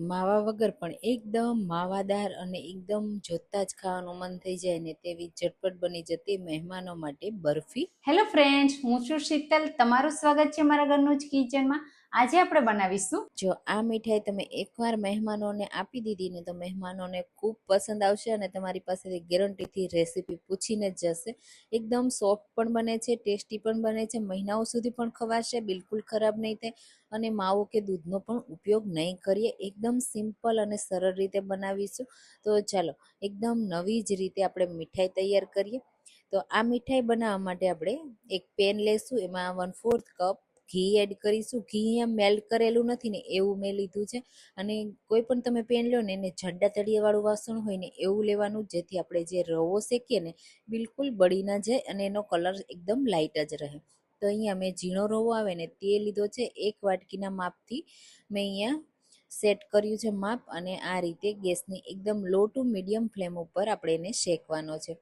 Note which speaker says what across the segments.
Speaker 1: માવા વગર પણ એકદમ માવાદાર અને એકદમ જોતા જ ખાવાનું મન થઈ જાય ને તેવી ઝટપટ બની જતી મહેમાનો માટે બરફી.
Speaker 2: હેલો ફ્રેન્ડ્સ હું છું શીતલ. તમારું સ્વાગત છે મારા ઘરનું જ કિચનમાં આજે આપણે બનાવીશું.
Speaker 1: જો આ મીઠાઈ તમે એકવાર મહેમાનોને આપી દીધી ને તો મહેમાનોને ખૂબ પસંદ આવશે અને તમારી પાસેથી ગેરંટીથી રેસીપી પૂછીને જ જશે. એકદમ સોફ્ટ પણ બને છે, ટેસ્ટી પણ બને છે, મહિનાઓ સુધી પણ ખવાશે, બિલકુલ ખરાબ નહીં થાય અને માવો કે દૂધનો પણ ઉપયોગ નહીં કરીએ. એકદમ સિમ્પલ અને સરળ રીતે બનાવીશું. તો ચાલો, એકદમ નવી જ રીતે આપણે મીઠાઈ તૈયાર કરીએ. તો આ મીઠાઈ બનાવવા માટે આપણે એક પેન લેશું, એમાં વન ફોર્થ કપ ઘી એડ કરીશું. ઘી અહીંયા મેલ્ટ કરેલું નથી ને એવું મેં લીધું છે. અને કોઈ પણ તમે પેન લો ને એને જાડા તળિયાવાળું વાસણ હોય ને એવું લેવાનું, જેથી આપણે જે રવો શેકીએ ને બિલકુલ બળી ના જાય અને એનો કલર એકદમ લાઇટ જ રહે. તો અહીંયા મેં ઝીણો રવો આવે ને તે લીધો છે. એક વાટકીના માપથી મેં અહીંયા સેટ કર્યું છે માપ અને આ રીતે ગેસની એકદમ લો ટુ મીડિયમ ફ્લેમ ઉપર આપણે એને શેકવાનો છે.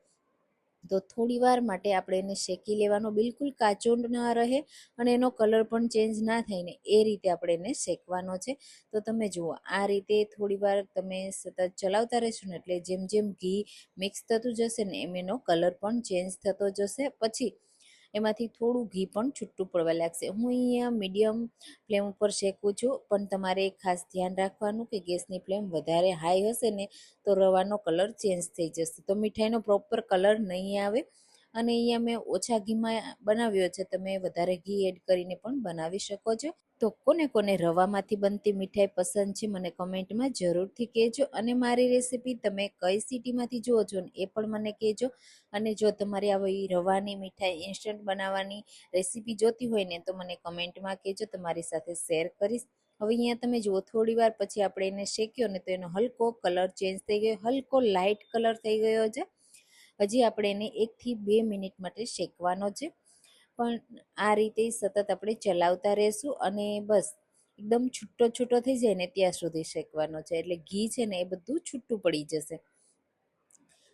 Speaker 1: તો થોડી વાર માટે આપણે એને શેકી લેવાનો બિલકુલ કાચો ના રહે અને એનો કલર પણ ચેન્જ ના થાય ને એ રીતે આપણે એને શેકવાનો છે. તો તમે જુઓ, આ રીતે થોડી વાર તમે સતત ચલાવતા રહેશો ને એટલે જેમ જેમ ઘી મિક્સ થતું જશે ને એમ એનો કલર પણ ચેન્જ થતો જશે. પછી એમાંથી થોડું ઘી પણ છૂટું પડવા લાગશે. હું અહીંયા મીડિયમ ફ્લેમ ઉપર શેકું છું, પણ તમારે ખાસ ધ્યાન રાખવાનું કે ગેસની ફ્લેમ વધારે હાઈ હશે ને તો રવાનો કલર ચેન્જ થઈ જશે. તો મીઠાઈનો પ્રોપર કલર નહીં આવે અને અહીંયા મેં ઓછા ઘીમાં બનાવ્યો છે તમે વધારે ઘી એડ કરીને પણ બનાવી શકો છો. તો કોને કોને રવામાંથી બનતી મીઠાઈ પસંદ છે મને કમેન્ટમાં જરૂરથી કહેજો. અને મારી રેસીપી તમે કઈ સિટીમાંથી જુઓ છો ને એ પણ મને કહેજો. અને જો તમારી આવી રવાની મીઠાઈ ઇન્સ્ટન્ટ બનાવવાની રેસીપી જોતી હોય ને તો મને કમેન્ટમાં કહેજો. તમારી સાથે શેર કરીશ. હવે અહીંયા તમે જુઓ, થોડી વાર પછી આપણે એને શેક્યો ને તો એનો હલકો કલર ચેન્જ થઈ ગયો. હલકો લાઇટ કલર થઈ ગયો છે. હજી આપણે એને એકથી બે મિનિટ માટે શેકવાનો છે. પણ આ રીતે સતત આપણે ચલાવતા રહેશું અને બસ એકદમ છૂટો છૂટો થઈ જાય ને ત્યાં સુધી શેકવાનો છે. એટલે ઘી છે ને એ બધું છૂટું પડી જશે.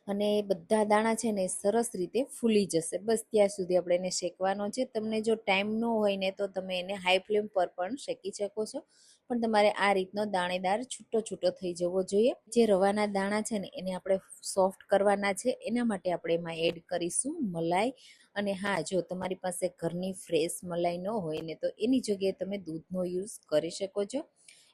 Speaker 1: અને બધા દાણા છે ને સરસ રીતે ફૂલી જશે. બસ ત્યાં સુધી આપણે એને શેકવાનો છે. તમને જો ટાઈમ ન હોય ને તો તમે એને હાઈ ફ્લેમ પર પણ શેકી શકો છો. પણ તમારે આ રીતનો દાણેદાર છૂટો છૂટો થઈ જવો જોઈએ. જે રવાના દાણા છે ને, એને આપણે સોફ્ટ કરવાના છે, એના માટે આપણે એમાં એડ કરીશું મલાઈ. અને હા, જો તમારી પાસે ઘરની ફ્રેશ મલાઈ ન હોય ને, તો એની જગ્યાએ તમે દૂધનો યુઝ કરી શકો છો.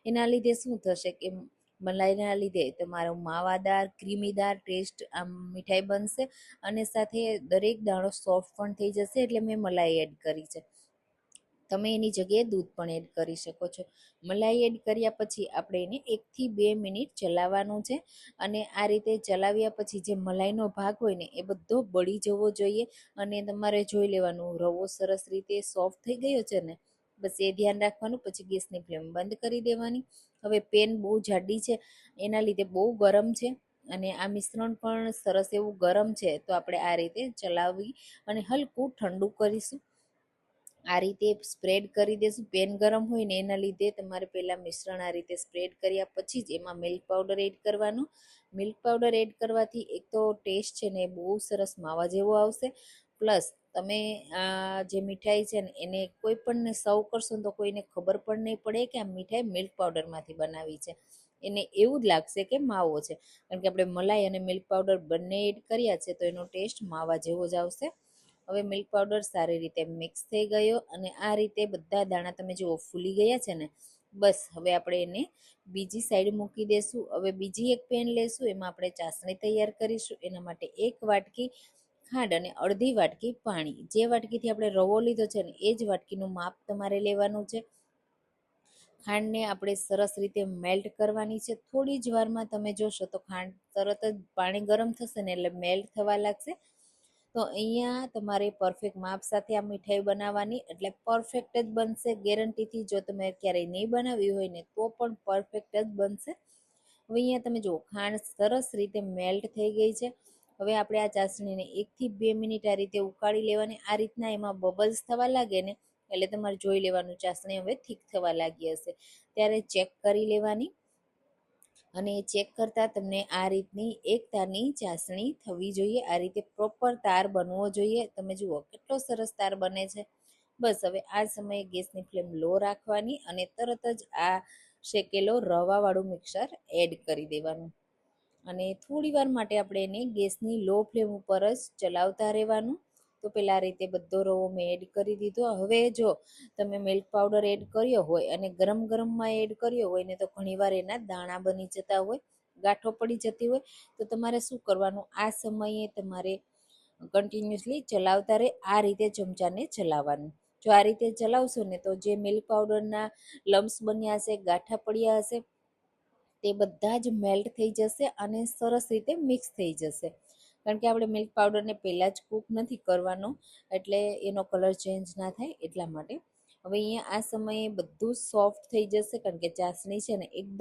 Speaker 1: એના લીધે શું થશે કે, મલાઈના લીધે તમારો માવાદાર, ક્રીમીદાર ટેસ્ટ આમ મીઠાઈ બનશે. અને સાથે દરેક દાણો સોફ્ટ પણ થઈ જશે, એટલે મેં મલાઈ એડ કરી છે. તમે એની જગ્યાએ દૂધ પણ એડ કરી શકો છો. મલાઈ એડ કર્યા પછી આપણે એને એકથી બે મિનિટ ચલાવવાનું છે અને આ રીતે ચલાવ્યા પછી જે મલાઈનો ભાગ હોય ને એ બધો બળી જવો જોઈએ અને તમારે જોઈ લેવાનું રવો સરસ રીતે સોફ્ટ થઈ ગયો છે ને બસ એ ધ્યાન રાખવાનું પછી ગેસની ફ્લેમ બંધ કરી દેવાની. હવે પેન બહુ જાડી છે, એના લીધે બહુ ગરમ છે અને આ મિશ્રણ પણ સરસ એવું ગરમ છે તો આપણે આ રીતે ચલાવી અને હલકું ઠંડુ કરીશું. આ રીતે સ્પ્રેડ કરી દેશું. પેન ગરમ હોય ને એના લીધે તમારે પહેલાં મિશ્રણ આ રીતે સ્પ્રેડ કર્યા પછી જ એમાં મિલ્ક પાવડર એડ કરવાનો. મિલ્ક પાવડર એડ કરવાથી એક તો ટેસ્ટ છે ને બહુ સરસ માવા જેવો આવશે. પ્લસ તમે, આ, જે મીઠાઈ છે ને એને કોઈ પણને સર્વ કરશો તો કોઈને ખબર પણ નહીં પડે કે આ મીઠાઈ મિલ્ક પાવડરમાંથી બનાવી છે. એને એવું જ લાગશે કે માવો છે. કારણ કે આપણે મલાઈ અને મિલ્ક પાવડર બંને એડ કર્યા છે તો એનો ટેસ્ટ માવા જેવો જ આવશે. હવે મિલ્ક પાવડર સારી રીતે મિક્સ થઈ ગયો અને આ રીતે બધા દાણા તમે જુઓ ફૂલી ગયા છે ને, બસ હવે આપણે એને બીજી સાઈડ મૂકી દેશું. હવે બીજી એક પેન લેશું, એમાં આપણે ચાસણી તૈયાર કરીશું. એના માટે એક વાટકી ખાંડ અને અડધી વાટકી પાણી. જે વાટકીથી આપણે રવો લીધો છે ને, એ જ વાટકીનું માપ તમારે લેવાનું છે. ખાંડને આપણે સરસ રીતે મેલ્ટ કરવાની છે. થોડી જ વારમાં તમે જોશો તો ખાંડ તરત જ પાણી ગરમ થશે ને એટલે મેલ્ટ થવા લાગશે. તો અહીંયા તમારે પરફેક્ટ માપ સાથે આ મીઠાઈ બનાવવાની, એટલે પરફેક્ટ જ બનશે ગેરંટીથી જો તમે ક્યારેય નહીં બનાવી હોય ને, તો પણ પરફેક્ટ જ બનશે. હવે અહીંયા તમે જુઓ, ખાંડ સરસ રીતે મેલ્ટ થઈ ગઈ છે. હવે આપણે આ ચાસણીને એકથી બે મિનિટ આ રીતે ઉકાળી લેવાની. આ રીતના એમાં બબલ્સ થવા લાગે ને, એટલે તમારે જોઈ લેવાનું, ચાસણી હવે થીક થવા લાગી હશે. ત્યારે ચેક કરી લેવાની. અને એ ચેક કરતાં તમને આ રીતની એક તારની ચાસણી થવી જોઈએ. આ રીતે પ્રોપર તાર બનવો જોઈએ. તમે જુઓ કેટલો સરસ તાર બને છે. બસ હવે આ સમયે ગેસની ફ્લેમ લો રાખવાની અને તરત જ આ શેકેલો રવાવાળું મિક્સર એડ કરી દેવાનું. અને થોડીવાર માટે આપણે એને ગેસની લો ફ્લેમ ઉપર જ ચલાવતા રહેવાનું. તો પેલા રીતે બધો રવો મેં એડ કરી દીધો. હવે જો તમે મિલ્ક પાવડર એડ કર્યો હોય અને ગરમ ગરમમાં એડ કર્યો હોય ને તો ઘણીવાર એના દાણા બની જતા હોય, ગાંઠો પડી જતી હોય. તો તમારે શું કરવાનું? આ સમયે તમારે કન્ટિન્યુઅસલી ચલાવતા રહે. આ રીતે ચમચાને ચલાવવાનું. જો આ રીતે ચલાવશો ને તો જે મિલ્ક પાવડરના લમ્સ બન્યા હશે, ગાંઠા પડ્યા હશે, તે બધા જ મેલ્ટ થઈ જશે અને સરસ રીતે મિક્સ થઈ જશે. કારણ કે આપણે મિલ્ક પાવડરને પહેલાં જ કૂક નથી કરવાનો, એટલે એનો કલર ચેન્જ ના થાય એટલા માટે. હવે અહીંયા આ સમયે બધું સોફ્ટ થઈ જશે, કારણ કે ચાસણી છે ને, એકદમ